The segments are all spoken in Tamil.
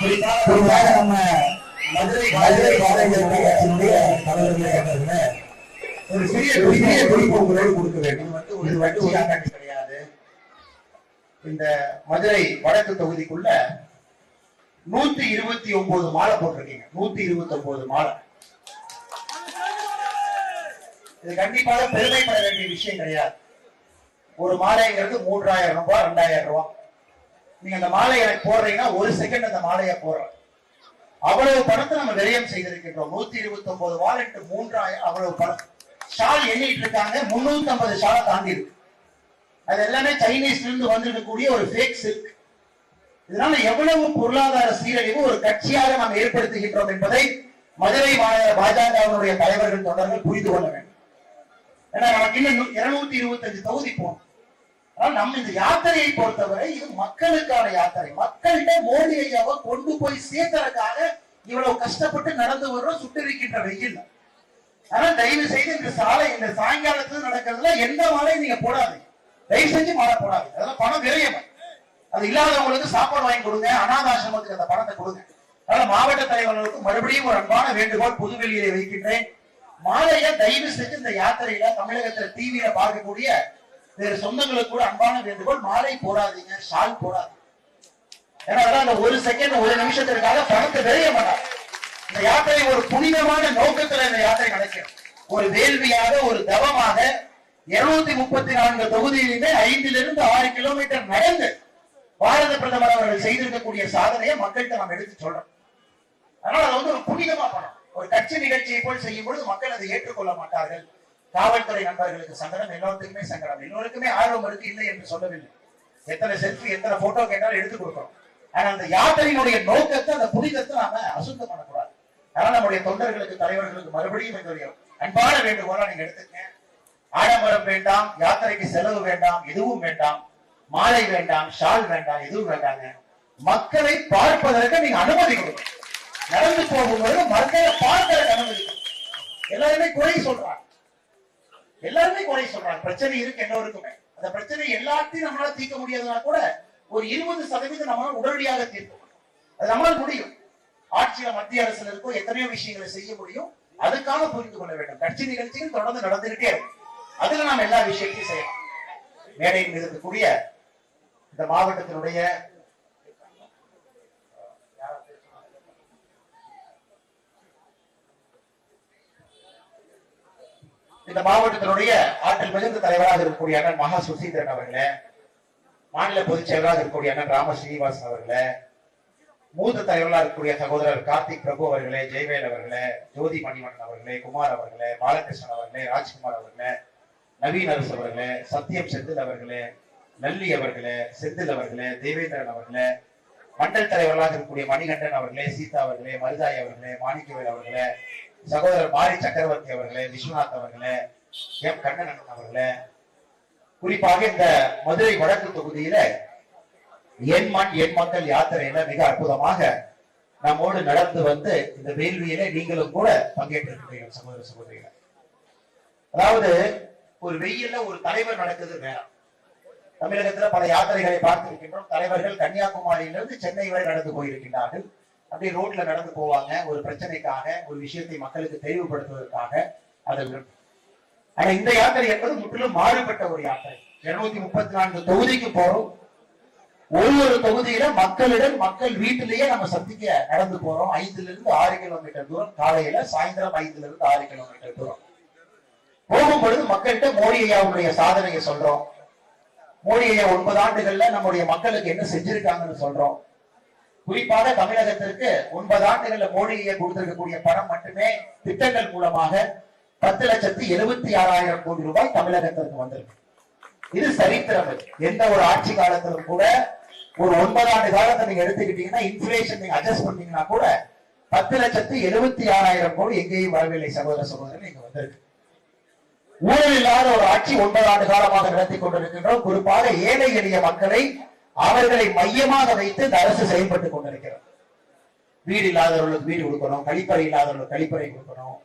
குறிப்பாக நம்ம மதுரை மதுரை கட்சியினுடைய தலைவர்களே ஒரு சிறிய சிறிய குறிப்பு உங்களோடு கொடுக்க வேண்டும். வந்து ஒரு கட்சி ஆக்காட்டி கிடையாது. இந்த மதுரை வடக்கு தொகுதிக்குள்ள நூத்தி இருபத்தி ஒன்பது மாலை போட்டிருக்கீங்க. நூத்தி இருபத்தி ஒன்பது மாலை. இது கண்டிப்பாக பெருமைப்பட வேண்டிய விஷயம் கிடையாது. ஒரு மாலைங்கிறது மூன்றாயிரம் ரூபாய் ரெண்டாயிரம் ரூபாய். நீங்க அந்த மாலையை எனக்கு போடுறீங்கன்னா ஒரு செகண்ட் அந்த மாலையை போடுறோம் அவ்வளவு பணத்தை நம்ம விரயம் செய்திருக்கின்றோம். நூத்தி இருபத்தி ஒன்பது வாலெட் மூன்றாயிரம் அவ்வளவு பணம். ஷால் எண்ணிட்டு இருக்காங்க. முன்னூத்தி ஐம்பது ஷாலை தாண்டி இருக்கு. அது எல்லாமே சைனீஸ்ல இருந்து வந்திருக்கக்கூடிய ஒரு ஃபேக் சில்க் இதனால எவ்வளவு பொருளாதார சீரழிவு ஒரு கட்சியாக நாம் ஏற்படுத்துகின்றோம் என்பதை மதுரை மாநகர பாஜகவினுடைய தலைவர்கள் தொண்டர்கள் புரிந்து கொள்ள வேண்டும். ஏன்னா நமக்கு இன்னும் இருநூத்தி இருபத்தஞ்சு தொகுதி போகணும் நம்ம இந்த யாத்திரையை பொறுத்தவரை இது மக்களுக்கான யாத்திரை. மக்கள்கிட்ட மோடி ஐயாவை கொண்டு போய் சேர்க்கறதுக்காக இவ்வளவு கஷ்டப்பட்டு நடந்து வர்றோம் சுட்டரிக்கின்ற வெயில் ஆனா தயவு செய்து இந்த சாலை இந்த சாயங்காலத்துல நடக்கிறதுல எந்த மாலையும் நீங்க போடாதீங்க. தயவு செஞ்சு மாலை போடாதீங்க. அதெல்லாம் பணம் விரயம் அது இல்லாதவங்களுக்கு சாப்பாடு வாங்கி கொடுங்க அனாதாசிரமத்துக்கு அந்த பணத்தை கொடுங்க. அதனால மாவட்ட தலைவர்களுக்கு மறுபடியும் ஒரு அன்பான வேண்டுகோள் புதுவெளியிலே வைக்கின்றேன். மாலையை தயவு செஞ்சு இந்த யாத்திரையில தமிழகத்துல டிவியில பார்க்கக்கூடிய வேறு சொந்தங்களுக்கு கூட அன்பான வேண்டுகோள் மாலை போடாதீங்க ஷால் போடாதீங்க. ஏன்னா அந்த ஒரு செகண்ட் ஒரு நிமிஷத்திற்காக பணத்தை விரைய மாட்டாங்க இந்த யாத்திரை ஒரு புனிதமான நோக்கத்துல இந்த யாத்திரை நடக்கிறது. ஒரு வேள்வியாக ஒரு தவமாக இருநூத்தி முப்பத்தி நான்கு தொகுதியிலுமே ஐந்திலிருந்து ஆறு கிலோமீட்டர் நடந்து பாரத பிரதமர் அவர்கள் செய்திருக்கக்கூடிய சாதனையை மக்கள்கிட்ட நம்ம எடுத்து சொல்றோம் அதனால அது வந்து ஒரு புனிதமா பண்ணணும் ஒரு கட்சி நிகழ்ச்சியை போல் செய்யும் பொழுது மக்கள் அதை ஏற்றுக்கொள்ள மாட்டார்கள். காவல்துறை நண்பர்களுக்கு சங்கடம் எல்லோருக்குமே சங்கடம். எல்லோருக்குமே ஆர்வம் இருக்கு இல்லை என்று சொல்லவில்லை. எத்தனை செல்ஃபி எத்தனை போட்டோ கேட்டாலும் எடுத்து கொடுக்கிறோம் ஆனா அந்த யாத்திரையினுடைய நோக்கத்தை அந்த புனிதத்தை நாம அசுத்தம் பண்ணக்கூடாது. அதனால நம்முடைய தொண்டர்களுக்கு தலைவர்களுக்கு மறுபடியும் எங்களுடைய அன்பான வேண்டுகோளா நீங்க எடுத்துக்கங்க. ஆடம்பரம் வேண்டாம் யாத்திரைக்கு செலவு வேண்டாம் எதுவும் வேண்டாம். மாலை வேண்டாம் ஷால் வேண்டாம் எதுவும் வேண்டாங்க. மக்களை பார்ப்பதற்கு நீங்க அனுமதி கொடுங்க. நடந்து போகும்போது மக்களை பார்ப்பதற்கு அனுமதி எல்லாருமே குறை சொல்றாங்க. எல்லாருமே குறை சொல்றாங்க. பிரச்சனை இருக்கு எல்லோருக்குமே அந்த பிரச்சனை எல்லாத்தையும் நம்மளால தீர்க்க முடியாதுன்னா கூட ஒரு இருபது சதவீதம் நம்மளால உடனடியாக தீர்க்க முடியும். அது நம்மளால முடியும். ஆட்சியில மத்திய அரசுல இருக்கோ எத்தனையோ விஷயங்களை செய்ய முடியும். அதுக்காக புரிந்து கொள்ள வேண்டும். கட்சி நிகழ்ச்சிகள் தொடர்ந்து நடந்துகிட்டே இருக்கும் அதுல நாம் எல்லா விஷயத்தையும் செய்யலாம். மேடையில் இருக்கக்கூடிய இந்த மாவட்டத்தினுடைய இந்த மாவட்டத்தினுடைய ஆற்றல் மிகுந்த தலைவராக இருக்கக்கூடிய அண்ணன் மகா சுசீந்திரன் அவர்களே மாநில பொதுச் செயலராக இருக்கக்கூடிய அண்ணன் ராம ஸ்ரீனிவாசன் அவர்களே மூத்த தலைவர்களாக இருக்கக்கூடிய சகோதரர் கார்த்திக் பிரபு அவர்களே ஜெயவேல் அவர்களே ஜோதி மணிவண்ணன் அவர்களே குமார் அவர்களே பாலகிருஷ்ணன் அவர்களே ராஜ்குமார் அவர்களே நவீன் அரசு அவர்களே சத்யம் செந்தில் அவர்களே நல்லி அவர்களே செந்தில் அவர்களே தேவேந்திரன் அவர்களே மண்டல் தலைவர்களாக இருக்கக்கூடிய மணிகண்டன் அவர்களே சீதா அவர்களே மருதாய் அவர்களே மாணிக்கவேல் அவர்களே சகோதரர் மாரி சக்கரவர்த்தி அவர்களே விஸ்வநாத் அவர்களே எம் கண்ணனன் அவர்களே குறிப்பாக இந்த மதுரை வடக்கு தொகுதியில என் மண் என் மக்கள் யாத்திரையில மிக அற்புதமாக நம்மோடு நடந்து வந்து இந்த வேள்வியில நீங்களும் கூட பங்கேற்றிருக்கிறீர்கள் சகோதர சகோதரிகள். அதாவது ஒரு வெயில்ல ஒரு தலைவர் நடக்குது வேற. தமிழகத்துல பல யாத்திரைகளை பார்த்திருக்கின்றோம். தலைவர்கள் கன்னியாகுமரியிலிருந்து சென்னை வரை நடந்து போயிருக்கின்றார்கள். அப்படியே ரோட்ல நடந்து போவாங்க. ஒரு பிரச்சனைக்காக ஒரு விஷயத்தை மக்களுக்கு தெளிவுபடுத்துவதற்காக அதில் ஆனா இந்த யாத்திரை என்பது முற்றிலும் மாறுபட்ட ஒரு யாத்திரை. இருநூத்தி முப்பத்தி நான்கு தொகுதிக்கு போறோம். ஒவ்வொரு தொகுதியில மக்களிடம் மக்கள் வீட்டிலேயே நம்ம சந்திக்க நடந்து போறோம். ஐந்துல இருந்து ஆறு கிலோமீட்டர் தூரம். காலையில சாயந்தரம் ஐந்துல இருந்து ஆறு கிலோமீட்டர் தூரம். போகும் பொழுது மக்கள்கிட்ட மோடி ஐயாவுடைய சாதனையை சொல்றோம். மோடி ஐயா ஒன்பது ஆண்டுகள்ல நம்முடைய மக்களுக்கு என்ன செஞ்சிருக்காங்கன்னு சொல்றோம். குறிப்பாக தமிழகத்திற்கு ஒன்பது ஆண்டுகள்ல மோடியை கொடுத்திருக்கக்கூடிய பணம் மட்டுமே திட்டங்கள் மூலமாக பத்து லட்சத்தி எழுபத்தி ஆறாயிரம் கோடி ரூபாய் தமிழகத்திற்கு வந்திருக்கு. இது சரித்திரம் எந்த ஒரு ஆட்சி காலத்திலும் கூட ஒரு ஒன்பது ஆண்டு காலத்தை நீங்க எடுத்துக்கிட்டீங்கன்னா இன்ஃபிளேஷன் நீங்க அட்ஜஸ்ட் பண்ணீங்கன்னா கூட பத்து லட்சத்தி எழுபத்தி ஆறாயிரம் கோடி எங்கேயும் வரவில்லை சகோதர சகோதரன் இங்க வந்திருக்கு. ஊழல் இல்லாத ஒரு ஆட்சி ஒன்பது ஆண்டு காலமாக நடத்தி கொண்டிருக்கின்றோம். குறிப்பாக ஏழை எளிய மக்களை அவர்களை மையமாக வைத்து இந்த அரசு செயல்பட்டுக் கொண்டிருக்கிறது. வீடு இல்லாதவர்களுக்கு வீடு கொடுக்கணும் கழிப்பறை இல்லாதவர்களுக்கு கழிப்பறை கொடுக்கணும்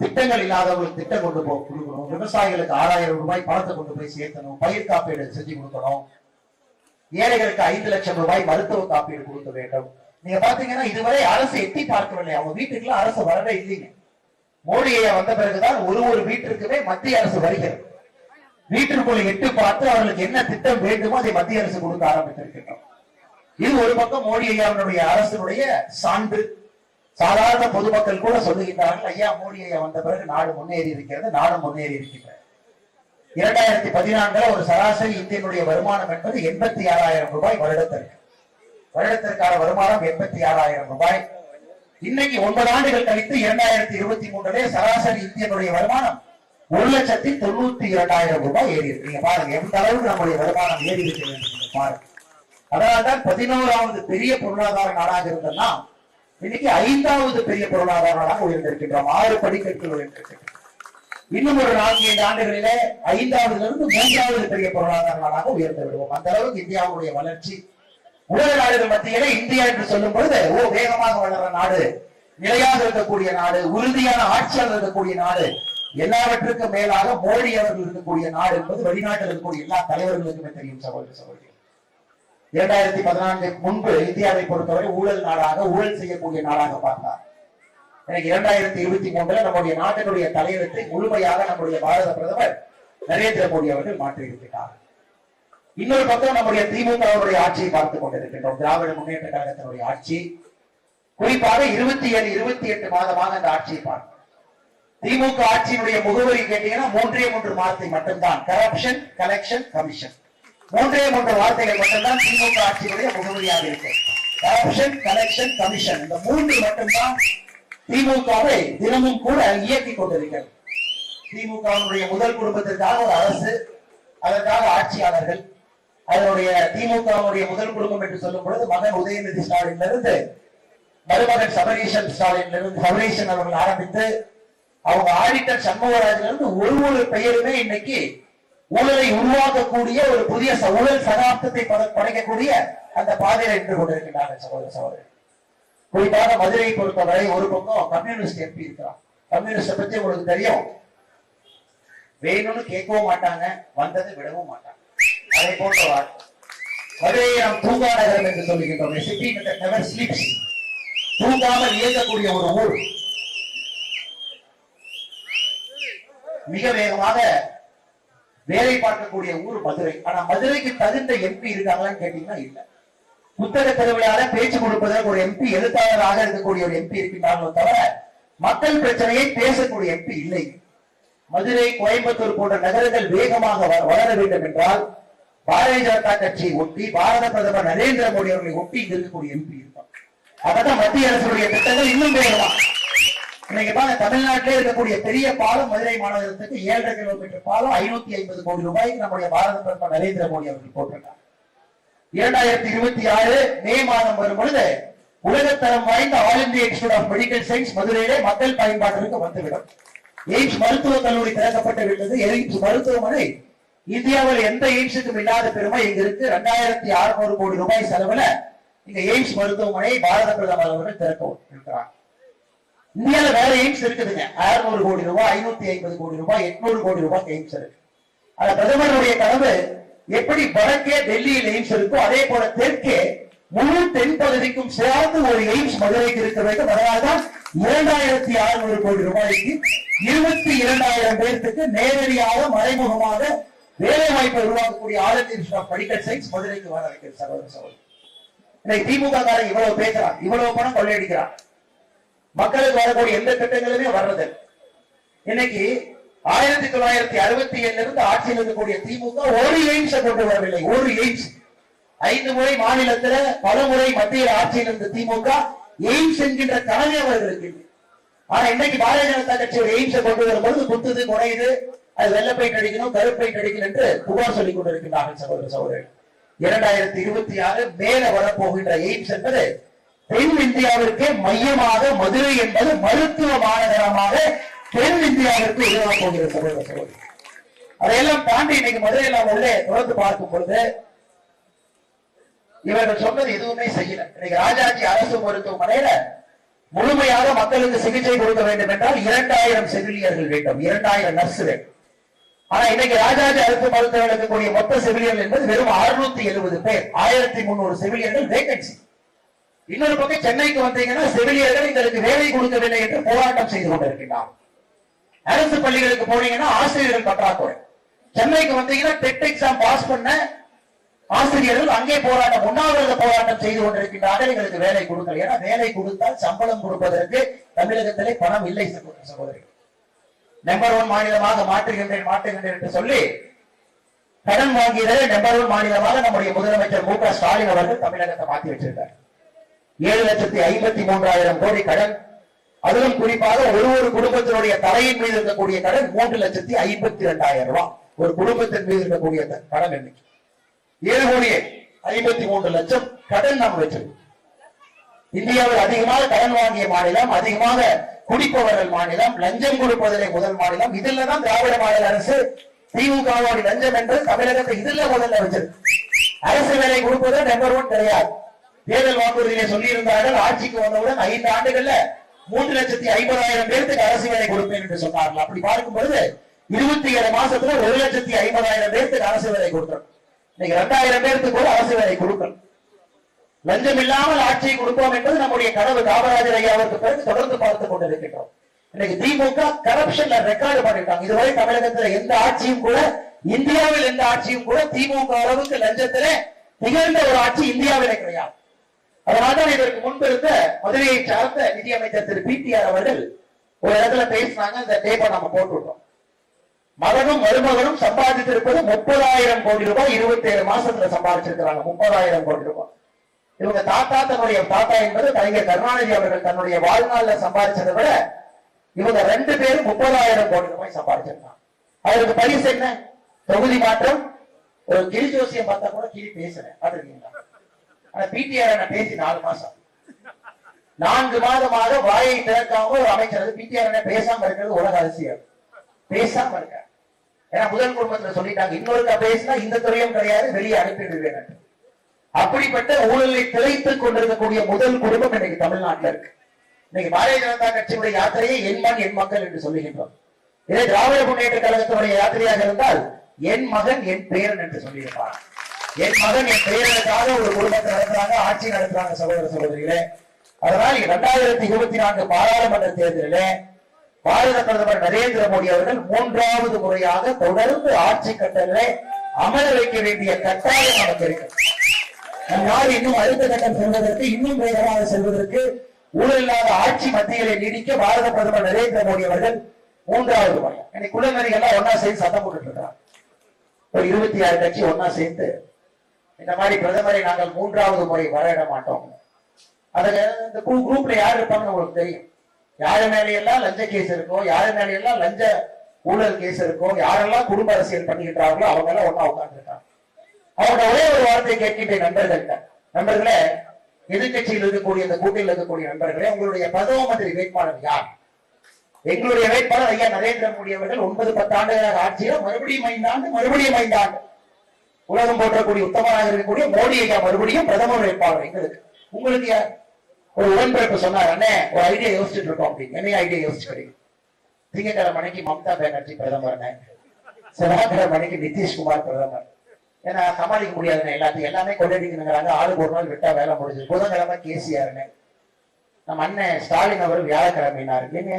திட்டங்கள் இல்லாதவர்களுக்கு திட்டம் கொண்டு போ கொடுக்கணும் விவசாயிகளுக்கு ஆறாயிரம் ரூபாய் பணத்தை கொண்டு போய் சேர்த்தணும் பயிர் காப்பீடு செஞ்சு கொடுக்கணும். ஏழைகளுக்கு ஐந்து லட்சம் ரூபாய் மருத்துவ காப்பீடு கொடுக்க வேண்டும். நீங்க பாத்தீங்கன்னா இதுவரை அரசு எட்டி பார்க்கவில்லை. அவங்க வீட்டுக்குலாம் அரசு வரவே இல்லைங்க. மோடி வந்த பிறகுதான் ஒரு ஒரு வீட்டிற்குமே மத்திய அரசு வருகிறது. வீட்டிற்குள்ள எட்டு பார்த்து அவர்களுக்கு என்ன திட்டம் வேண்டுமோ அதை மத்திய அரசு கொடுக்க ஆரம்பித்திருக்கின்றோம். இது ஒரு பக்கம் மோடி ஐயாவினுடைய அரசினுடைய சான்று. சாதாரண பொதுமக்கள் கூட சொல்லுகின்றார்கள் ஐயா மோடி ஐயா வந்த பிறகு நாடு முன்னேறி இருக்கிறது நாடும் முன்னேறி இருக்கின்றது. இரண்டாயிரத்தி பதினான்குல ஒரு சராசரி இந்தியனுடைய வருமானம் என்பது எண்பத்தி ஆறாயிரம் ரூபாய் வருடத்திற்கு. வருடத்திற்கான வருமானம் எண்பத்தி ஆறாயிரம் ரூபாய். இன்னைக்கு ஒன்பது ஆண்டுகள் கழித்து இரண்டாயிரத்தி இருபத்தி மூன்றுலே சராசரி இந்தியனுடைய வருமானம் ஒரு லட்சத்தி தொண்ணூத்தி இரண்டாயிரம் ரூபாய் ஏறி இருக்கு. பாருங்க எந்த அளவுக்கு நம்முடைய வருமானம் ஏறி இருக்கிறது பாருங்க. அதனால்தான் பதினோராவது பெரிய பொருளாதார நாடாக இருந்தோம்னா இன்னைக்கு ஐந்தாவது பெரிய பொருளாதார நாடாக உயர்ந்திருக்கின்றோம். ஆறு படிக்கட்டுகள் உயர்ந்திருக்கின்றோம். இன்னும் ஒரு நான்கு ஐந்து ஆண்டுகளிலே ஐந்தாவதுல இருந்து மூன்றாவது பெரிய பொருளாதார நாடாக உயர்ந்து விடுவோம். அந்த அளவுக்கு இந்தியாவுடைய வளர்ச்சி உலக நாடுகள் மத்தியில இந்தியா என்று சொல்லும் பொழுது ஓ வேகமாக வளர்ற நாடு நிலையாக இருக்கக்கூடிய நாடு உறுதியான ஆட்சியாளர் இருக்கக்கூடிய நாடு எல்லாவற்றுக்கும் மேலாக மோடி அவர்கள் இருக்கக்கூடிய நாடு என்பது வெளிநாட்டில் இருக்கக்கூடிய எல்லா தலைவர்களுக்குமே தெரியும் சகோதர சகோதரி இரண்டாயிரத்தி பதினான்கு முன்பு இந்தியாவை பொறுத்தவரை ஊழல் நாடாக ஊழல் செய்யக்கூடிய நாடாக பார்த்தார். எனக்கு இரண்டாயிரத்தி இருபத்தி மூன்றுல நம்முடைய நாட்டினுடைய தலையெழுத்தை முழுமையாக நம்முடைய பாரத பிரதமர் நரேந்திர மோடி அவர்கள் மாற்றியிருக்கிறார். இன்னொரு பக்கம் நம்முடைய திமுக அவருடைய ஆட்சியை பார்த்துக் கொண்டிருக்கின்றோம். திராவிட முன்னேற்ற கழகத்தினுடைய ஆட்சி. குறிப்பாக இருபத்தி ஏழு இருபத்தி எட்டு மாதமாக அந்த ஆட்சியை பார்க்கிறோம். திமுக ஆட்சியினுடைய முகவரி கேட்டீங்கன்னா மூன்றே மூன்று வார்த்தை மட்டும்தான். கரப்ஷன் கலெக்ஷன் கமிஷன் மூன்றே மூன்று வார்த்தைகள் மட்டும்தான் திமுக ஆட்சியினுடைய முகவரியாக இருக்கு. கரப்ஷன் கலெக்ஷன் கமிஷன் இந்த மூன்று மட்டும்தான் திமுகவை தினமும் கூட இயக்கி கொண்டிருக்கிறது. திமுகவினுடைய முதல் குடும்பத்திற்காக ஒரு அரசு அதற்காக ஆட்சியாளர்கள் அதனுடைய திமுகவுடைய முதல் குடும்பம் என்று சொல்லும் பொழுது மகன் உதயநிதி ஸ்டாலின் இருந்து மருமகன் சபரீஷன் ஸ்டாலின் இருந்து சபரீஷன் அவர்கள் ஆரம்பித்து அவங்க ஆடிட்டர் சண்முகராஜன் இருந்து ஒரு ஒரு பெயருமே இன்னைக்கு ஊழலை உருவாக்கக்கூடிய ஒரு புதிய ஊழல் சகாப்தத்தை படைக்கக்கூடிய அந்த பாதையில நின்று கொண்டிருக்கிறார்கள் சகோதர சகோதரர் குறிப்பாக மதுரையை பொறுத்தவரை ஒரு பக்கம் கம்யூனிஸ்ட் எம்பி இருக்கிறான். கம்யூனிஸ்ட பத்தி உங்களுக்கு தெரியும். வேணும்னு கேட்கவும் மாட்டாங்க வந்ததை விடவும் மாட்டாங்க. அதை போன்ற வார்த்தை மதுரையை நாம் தூங்கா நகரம் என்று சொல்லுகின்றோம். தூங்காமல் இயங்கக்கூடிய ஒரு ஊர். மிக வேகமாக வேலை பார்க்கக்கூடிய ஊர் மதுரை. ஆனா மதுரைக்கு தகுந்த எம்பி இருக்காங்களான்னு கேட்டீங்கன்னா இல்ல. புத்தக திருவிழால பேச்சு கொடுப்பதற்கு ஒரு எம்பி எழுத்தாளராக இருக்கக்கூடிய ஒரு எம்பி இருக்கின்றார்களோ தவிர மக்கள் பிரச்சனையை பேசக்கூடிய எம்பி இல்லை. மதுரை கோயம்புத்தூர் போன்ற நகரங்கள் வேகமாக வ- வளர வேண்டும் என்றால் பாரதிய ஜனதா கட்சியை ஒட்டி பாரத பிரதமர் நரேந்திர மோடி அவர்களை ஒட்டி இருக்கக்கூடிய எம்பி இருப்பார் அப்பதான் மத்திய அரசுடைய திட்டங்கள் இன்னும் வேகமாக இன்னைக்கு பாருங்க தமிழ்நாட்டிலே இருக்கக்கூடிய பெரிய பாலம் மதுரை மாநகரத்துக்கு ஏழரை கிலோமீட்டர் பாலம் ஐநூத்தி ஐம்பது கோடி ரூபாய்க்கு நம்முடைய பாரத பிரதமர் நரேந்திர மோடி அவர்கள் போட்டிருக்காங்க இரண்டாயிரத்தி இருபத்தி ஆறு மே மாதம் வரும் பொழுது உலகத்தரம் வாய்ந்த ஆல் இந்திய இன்ஸ்டியூட் ஆஃப் மெடிக்கல் சயின்ஸ் மதுரையிலே மக்கள் பயன்பாட்டிற்கு வந்துவிடும். எய்ம்ஸ் மருத்துவக் கல்லூரி திறக்கப்பட்டு விட்டது. எய்ம்ஸ் மருத்துவமனை இந்தியாவில் எந்த எய்ம்ஸுக்கும் இல்லாத பெருமை இங்க இருக்கு. இரண்டாயிரத்தி அறுநூறு கோடி ரூபாய் செலவுல இங்க எய்ம்ஸ் மருத்துவமனை பாரத பிரதமர் அவர்கள் திறக்க இருக்கிறார் இந்தியாவில் வேற எய்ம்ஸ் இருக்குதுங்க. அறுநூறு கோடி ரூபாய் ஐநூத்தி ஐம்பது கோடி ரூபாய் எட்நூறு கோடி ரூபாய் எய்ம்ஸ் இருக்கு. அந்த பிரதமருடைய கனவு எப்படி வடக்கே டெல்லியில் எய்ம்ஸ் இருக்கோ அதே போல தெற்கே முழு தென் பகுதிக்கும் சேர்ந்து ஒரு எய்ம்ஸ் மதுரைக்கு இருக்க வேண்டும். அதனால்தான் இரண்டாயிரத்தி அறுநூறு கோடி ரூபாய்க்கு இருபத்தி இரண்டாயிரம் பேருக்கு நேரடியாக மறைமுகமாக வேலை வாய்ப்பை உருவாக்கக்கூடிய ஆலத்தின் படிக்கல் சைன்ஸ் மதுரைக்கு வர வைக்கிறது சகோதர சகோதரி. திமுக காரன் இவ்வளவு பேசுறான் இவ்வளவு பணம் கொள்ளையடிக்கிறான். மக்களுக்கு வரக்கூடிய எந்த திட்டங்களுமே வர்றது இன்னைக்கு ஆயிரத்தி தொள்ளாயிரத்தி அறுபத்தி ஏழுல இருந்து ஆட்சியில் இருக்கக்கூடிய திமுக ஒரு எய்ம்ஸ கொண்டு வரவில்லை ஒரு எய்ம்ஸ். ஐந்து முறை மாநிலத்துல பல முறை மத்தியில் ஆட்சியில் இருந்த திமுக எய்ம்ஸ் என்கின்ற கனவே அவர்களுக்கு ஆனா இன்னைக்கு பாரதிய ஜனதா கட்சி ஒரு எய்ம்ஸை கொண்டு வரும்போது குத்துது குறையுது அது வெள்ளப்பை பெயிண்ட் அடிக்கணும் கருப்பு அடிக்கணும் என்று புகார் சொல்லிக் கொண்டிருக்கின்றார்கள் சகோதர சகோதரர்கள் இரண்டாயிரத்தி இருபத்தி ஆறு மேல வரப்போகின்ற எய்ம்ஸ் என்பது தென் இந்தியாவிற்கு மையமாக மதுரை என்பது மருத்துவ மாநகரமாக தென் இந்தியாவிற்கு உருவாக போகிறது. சகோதர சகோதரி அதையெல்லாம் தாண்டி இன்னைக்கு மதுரையில் நாம் உள்ளே தொடர்ந்து பார்க்கும் பொழுது இவர்கள் சொன்னது எதுவுமே செய்யல. இன்னைக்கு ராஜாஜி அரசு மருத்துவமனையில முழுமையாக மக்களுக்கு சிகிச்சை கொடுக்க வேண்டும் என்றால் இரண்டாயிரம் செவிலியர்கள் வேண்டும். இரண்டாயிரம் நர்ஸ் வேண்டும். ஆனா இன்னைக்கு ராஜாஜி அரசு மருத்துவர்களுக்கு கூடிய மொத்த செவிலியர்கள் என்பது வெறும் அறுநூத்தி எழுபது பேர். ஆயிரத்தி முன்னூறு செவிலியர்கள் வேகன்சி இன்னொரு பக்கம் சென்னைக்கு வந்தீங்கன்னா செவிலியர்கள் எங்களுக்கு வேலை கொடுக்கவில்லை என்று போராட்டம் செய்து கொண்டிருக்கின்றார் அரசு பள்ளிகளுக்கு போனீங்கன்னா ஆசிரியர்கள் பற்றாக்குறை. சென்னைக்கு வந்தீங்கன்னா டெட் எக்ஸாம் பாஸ் பண்ண ஆசிரியர்கள் அங்கே போராட்டம் உண்ணாவிரத போராட்டம் செய்து கொண்டிருக்கின்றார்கள். எங்களுக்கு வேலை கொடுக்கல. ஏன்னா வேலை கொடுத்தால் சம்பளம் கொடுப்பதற்கு தமிழகத்திலே பணம் இல்லை சகோதர சகோதரி. நம்பர் ஒன் மாநிலமாக மாற்றுகின்றேன் மாற்றுகின்றேன் என்று சொல்லி கடன் வாங்கியதை நம்பர் ஒன் மாநிலமாக நம்முடைய முதலமைச்சர் மு க ஸ்டாலின் அவர்கள் தமிழகத்தை மாற்றி வச்சிருக்கார் ஏழு லட்சத்தி ஐம்பத்தி மூன்றாயிரம் கோடி கடன். அதிலும் குறிப்பாக ஒரு ஒரு குடும்பத்தினுடைய தலையின் மீது இருக்கக்கூடிய கடன் மூன்று லட்சத்தி ஐம்பத்தி இரண்டாயிரம் ரூபாய். ஒரு குடும்பத்தின் மீது இருக்கக்கூடிய கடன் எண்ணிக்கை ஏழு கோடியே ஐம்பத்தி மூன்று லட்சம் கடன் நாம் வச்சிருக்கோம் இந்தியாவில் அதிகமாக கடன் வாங்கிய மாநிலம் அதிகமாக குடிப்பவர்கள் மாநிலம் லஞ்சம் கொடுப்பதிலே முதல் மாநிலம். இதுல தான் திராவிட மாநில அரசு திமுகவோட லஞ்சம் என்று தமிழகத்தை இதுல முதல்ல வச்சிருக்கு அரசு வேலை கொடுப்பது நம்பர் ஒன் கிடையாது. தேர்தல் வாக்குறுதியை சொல்லியிருந்தார்கள். ஆட்சிக்கு வந்தவுடன் ஐந்து ஆண்டுகள்ல மூன்று லட்சத்தி ஐம்பதாயிரம் பேருக்கு அரசு வேலை கொடுப்பேன் என்று சொன்னார்கள். அப்படி பார்க்கும் பொழுது இருபத்தி ஏழு மாசத்துல ஒரு லட்சத்தி ஐம்பதாயிரம் பேருக்கு அரசு வேலை கொடுக்கணும் இன்னைக்கு ரெண்டாயிரம் பேருக்கு கூட அரசு வேலை கொடுக்கணும் லஞ்சம் இல்லாமல் ஆட்சியை கொடுப்போம் என்பது நம்முடைய கனவு. காமராஜர் ஐயாவிற்கு பிறகு தொடர்ந்து பார்த்துக் கொண்டிருக்கின்றோம். இன்னைக்கு திமுக கரப்ஷன்ல ரெக்கார்டு பண்ணிட்டாங்க. இதுவரை தமிழகத்துல எந்த ஆட்சியும் கூட இந்தியாவில் எந்த ஆட்சியும் கூட திமுக அளவுக்கு லஞ்சத்திலே நிகழ்ந்த ஒரு ஆட்சி இந்தியாவிலே கிடையாது. அதனால்தான் இதற்கு முன்பு இருந்த மதுரையை சார்ந்த நிதியமைச்சர் திரு பிடிஆர் அவர்கள் ஒரு இடத்துல பேசினாங்க இந்த டேப்பை நம்ம போட்டுவிட்டோம். மகனும் மருமகனும் சம்பாதித்திருப்பது முப்பதாயிரம் கோடி ரூபாய் இருபத்தி ஏழு மாசத்துல சம்பாதிச்சிருக்கிறாங்க முப்பதாயிரம் கோடி ரூபாய். இவங்க தாத்தா தன்னுடைய தாத்தா என்பது கலைஞர் கருணாநிதி அவர்கள் தன்னுடைய வாழ்நாள்ல சம்பாதிச்சதை விட இவங்க ரெண்டு பேரும் முப்பதாயிரம் கோடி ரூபாய் சம்பாதிச்சிருக்காங்க. அவருக்கு பரிசு என்ன? தொகுதி மாற்றம். ஒரு கிளி ஜோசியம் பார்த்தா கூட கிரி பேசுறேன். பாத்துருக்கீங்களா ஆனா பிடிஆர் நான் பேசி நாலு மாசம். நான்கு மாதமாக வாயை திறக்காம ஒரு அமைச்சர் பிடிஆர் பேசாம இருக்கிறது உலக அரசியல். பேசாம இருக்க. ஏன்னா முதல் குடும்பத்துல சொல்லிட்டாங்க இன்னொருக்கா பேசினா இந்த துறையும் கிடையாது வெளியே அனுப்பிடுவேன் என்று. அப்படிப்பட்ட ஊழலை திளைத்துக் கொண்டிருக்கக்கூடிய முதல் குடும்பம் இன்னைக்கு தமிழ்நாட்டில் இருக்கு. இன்னைக்கு பாரதிய ஜனதா கட்சியுடைய யாத்திரையை என் மண் என் மக்கள் என்று சொல்லுகின்றோம். இதே திராவிட முன்னேற்ற கழகத்தினுடைய யாத்திரையாக இருந்தால் என் மகன் என் பேரன் என்று சொல்லியிருப்பார். என் மகன் என் பெயர்களுக்காக ஒரு குடும்பத்தை நடத்துறாங்க ஆட்சி நடத்துறாங்க சகோதர சகோதரிகளே. அதனால் இரண்டாயிரத்தி இருபத்தி நான்கு பாராளுமன்ற தேர்தலிலே பாரத பிரதமர் நரேந்திர மோடி அவர்கள் மூன்றாவது முறையாக தொடர்ந்து ஆட்சி கட்டங்களை அமர வைக்க வேண்டிய கட்டாயம் நமக்கு இருக்கு நம் நாடு இன்னும் அடுத்த கட்டம் செல்வதற்கு இன்னும் வேகமாக செல்வதற்கு ஊழல் இல்லாத ஆட்சி மத்தியிலே நீடிக்க பாரத பிரதமர் நரேந்திர மோடி அவர்கள் மூன்றாவது முறை. இன்னைக்கு குலநரிகள்லாம் ஒன்னா சேர்ந்து சத்தம் போட்டுட்டு இருக்கிறாங்க ஒரு இருபத்தி ஆறு கட்சி ஒன்னா சேர்ந்து இந்த மாதிரி பிரதமரை நாங்கள் மூன்றாவது முறை வரவிட மாட்டோம். அதுல இந்த குரூப்ல யார் இருப்பாங்கன்னு உங்களுக்கு தெரியும். யாரு மேலையெல்லாம் லஞ்ச கேஸ் இருக்கோ யாரு மேலையெல்லாம் லஞ்ச ஊழல் கேஸ் இருக்கோ யாரெல்லாம் குடும்ப அரசியல் பண்ணிக்கிட்டாங்களோ அவங்க எல்லாம் ஒன்னா உட்கார்ந்துருக்காங்க. அவங்க ஒரே ஒரு வார்த்தையை கேட்கின்ற நண்பர்கள்ட்ட. நண்பர்களே எதிர்கட்சியில் இருக்கக்கூடிய இந்த கூட்டணியில் இருக்கக்கூடிய நண்பர்களே உங்களுடைய பிரதம மந்திரி வேட்பாளர் யார்? எங்களுடைய வேட்பாளர் ஐயா நரேந்திர மோடி அவர்கள் ஒன்பது பத்தாண்டுகளாக ஆட்சியில் மறுபடியும் ஐந்தாண்டு மறுபடியும் ஐந்தாண்டு. உலகம் போற்றக்கூடிய உத்தமராக இருக்கக்கூடிய மோடி ஐயா மறுபடியும் பிரதமர் வேட்பாளர் எங்களுக்கு உங்களுக்கு ஒரு உடன்பிறப்பு சொன்னார் அண்ணே ஒரு ஐடியா யோசிச்சுட்டு இருக்கோம் அப்படின்னு. என்ன ஐடியா யோசிச்சுக்கிறீங்க. திங்கக்கிழமை மணிக்கு மம்தா பானர்ஜி பிரதமர் செவ்வாய்க்கிழமை மணிக்கு நிதிஷ்குமார் பிரதமர். ஏன்னா சமாளிக்க முடியாதுண்ணே எல்லாத்தையும் எல்லாமே கொள்ளடிக்கணுங்கிறாங்க. ஆளுக்கு ஒரு நாள் விட்டா வேலை முடிஞ்சது புதன்கிழமை கேசிஆர்னு நம்ம அண்ணன் ஸ்டாலின் அவர் வியாழக்கிழமைனாரு ஏங்க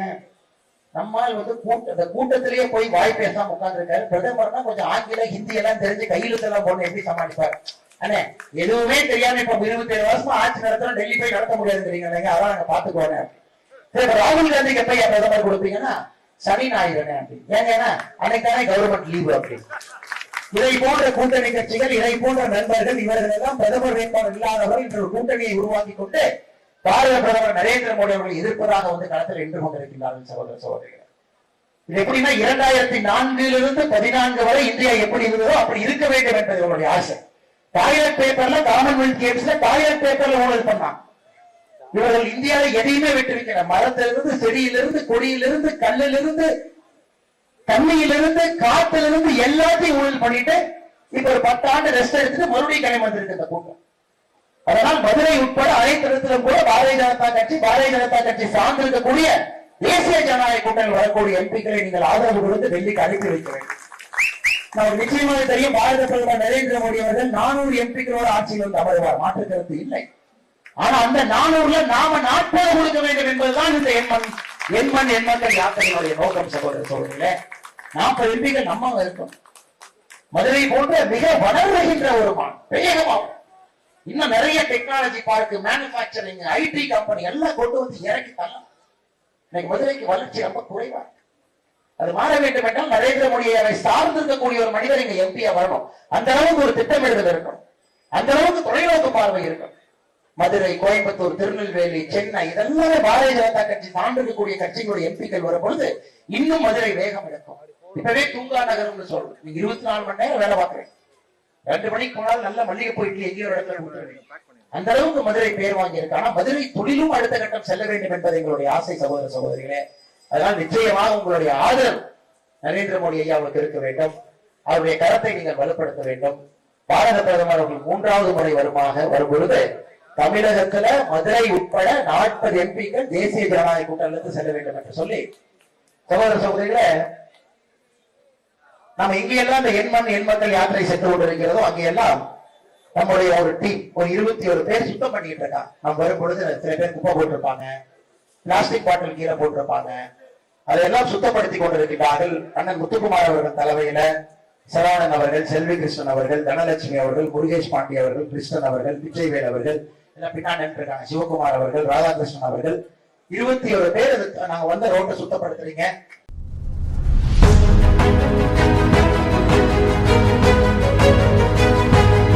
நம்மால் வந்து கூட்ட இந்த கூட்டத்திலேயே போய் வாய் பேசாம உட்கார்ந்துருக்காரு. பிரதமர்னா கொஞ்சம் ஆங்கிலம் ஹிந்தி எல்லாம் தெரிஞ்சு கையெழுத்தெல்லாம் போட்டு எப்படி சமாளிப்பார்? அண்ணே எதுவுமே தெரியாம இப்ப இருபத்தி ஏழு வருஷமா ஆட்சி நேரத்துல டெல்லி போய் நடத்த முடியாதுங்கிறீங்க அதான் நாங்க பாத்துக்கோங்க சரி இப்ப ராகுல் காந்திக்கு எப்ப ஏன் பிரதமர் கொடுப்பீங்கன்னா சனி ஞாயிறு அப்படின்னு. ஏங்கன்னா அன்னைக்கு கவர்மெண்ட் லீவு அப்படி இதை போன்ற கூட்டணி கட்சிகள் இதை போன்ற நண்பர்கள் இவர்கள் எல்லாம் பிரதமர் வேட்பாளர் இல்லாதவர் இன்று கூட்டணியை உருவாக்கி கொண்டு பாரத பிரதமர் நரேந்திர மோடி அவர்கள் எதிர்ப்பதாக வந்து களத்தில் நின்று கொண்டிருக்கிறார்கள் சகோதர சகோதரிகள். இது எப்படின்னா இரண்டாயிரத்தி நான்கிலிருந்து பதினான்கு வரை இந்தியா எப்படி இருந்ததோ அப்படி இருக்க வேண்டும் என்பது இவருடைய ஆசை. டாய்லெட் பேப்பர்ல காமன்வெல்த் கேம்ஸ்ல டாய்லெட் பேப்பர்ல ஊழல் பண்ணான் இவர்கள் இந்தியாவில் எதையுமே விட்டிருக்கிற மரத்திலிருந்து செடியிலிருந்து கொடியிலிருந்து கல்லிலிருந்து தண்ணியிலிருந்து காத்திலிருந்து எல்லாத்தையும் ஊழல் பண்ணிட்டு இப்ப ஒரு பத்தாண்டு ரெஸ்ட் எடுத்துட்டு மறுபடியும் கிளம்பி வந்திருக்கு இந்த கூட்டம். அதனால் மதுரை உட்பட அனைத்து இடத்திலும் கூட பாரதிய ஜனதா கட்சி பாரதிய ஜனதா கட்சி சார்ந்திருக்கக்கூடிய தேசிய ஜனநாயக கூட்டணி வரக்கூடிய எம்பிக்களை நீங்கள் ஆதரவு கொடுத்து டெல்லிக்கு அனுப்பி வைக்க வேண்டும். நமக்கு நிச்சயமாக தெரியும் பாரத பிரதமர் நரேந்திர மோடி அவர்கள் நானூறு எம்பிக்களோட ஆட்சியில் வந்து அமர்வார். மாற்று கருத்து இல்லை. ஆனா அந்த நானூறுல நாம நாற்பது கொடுக்க வேண்டும் என்பதுதான் இந்த எண்மண் எண்மண் எண்மண்கள் யாத்திரையினுடைய நோக்கம் சகோதர சோழர்களே நாற்பது எம்பிக்கள் நம்ம இருக்கும் மதுரை போன்ற மிக வளர்கின்ற ஒரு மான் வேகமாகும் இன்னும் நிறைய technology park manufacturing IT company எல்லாம் கொண்டு வந்து இறக்கி தரலாம். இன்னைக்கு மதுரைக்கு வளர்ச்சி ரொம்ப குறைவா அது மாற வேண்டும் என்றால் நரேந்திர மோடியை சார்ந்து இருக்கக்கூடிய ஒரு மனிதர் இங்க எம்பியா வரணும். அந்த அளவுக்கு ஒரு திட்டமிடுதல் இருக்கணும். அந்த அளவுக்கு தொலைநோக்கு பார்வை இருக்கணும். மதுரை கோயம்புத்தூர் திருநெல்வேலி சென்னை இதெல்லாமே பாரதிய ஜனதா கட்சி சார்ந்து கட்சிகளுடைய எம்பிக்கள் வரும் பொழுது இன்னும் மதுரை வேகம் எடுக்கும். இப்பவே தூங்கா நகரம்னு சொல்றேன். நீங்க இருபத்தி நாலு மணி நேரம் வேலை பார்க்குறேன் ரெண்டு மணிக்கு போனால் நல்ல மல்லிகை போயிட்டு எங்கேயோ இடத்துல கொடுத்துருவீங்க அந்த அளவுக்கு மதுரை பேர் வாங்கியிருக்கு. ஆனா மதுரை தொழிலும் அடுத்த கட்டம் செல்ல வேண்டும் என்பது எங்களுடைய ஆசை சகோதர சகோதரிகளே. அதனால் நிச்சயமாக உங்களுடைய ஆதரவு நரேந்திர மோடி ஐயாவுக்கு இருக்க வேண்டும். அவருடைய கரத்தை நீங்கள் வலுப்படுத்த வேண்டும். பாரத பிரதமர் அவர்கள் மூன்றாவது முறை வருமாக வரும்பொழுது தமிழகத்துல மதுரை உட்பட நாற்பது எம்பிக்கள் தேசிய ஜனநாயக கூட்டத்திலிருந்து செல்ல வேண்டும் என்று சொல்லி சகோதர சகோதரிகளை நம்ம எங்கெல்லாம் இந்த எண்மண் எண்மக்கள் யாத்திரை சென்று கொண்டிருக்கிறதோ அங்கெல்லாம் நம்முடைய ஒரு டீம் ஒரு இருபத்தி ஒரு பேர் சுத்தம் பண்ணிட்டு இருக்காங்க. நம்ம வரும் பொழுது சில பேர் குப்பை போட்டிருப்பாங்க பிளாஸ்டிக் பாட்டில் கீழே போட்டிருப்பாங்க. அதையெல்லாம் சுத்தப்படுத்தி கொண்டிருக்கிறார்கள். அண்ணன் முத்துக்குமார் அவர்கள் தலைமையில சரவணன் அவர்கள் செல்வி கிருஷ்ணன் அவர்கள் தனலட்சுமி அவர்கள் முருகேஷ் பாண்டி அவர்கள் கிருஷ்ணன் அவர்கள் பிச்சைவேல் அவர்கள் எல்லாம் பின்னாடி இருக்காங்க சிவகுமார் அவர்கள் ராதாகிருஷ்ணன் அவர்கள் இருபத்தி ஒரு பேர் நாங்க வந்த ரோட்டை சுத்தப்படுத்துறீங்க.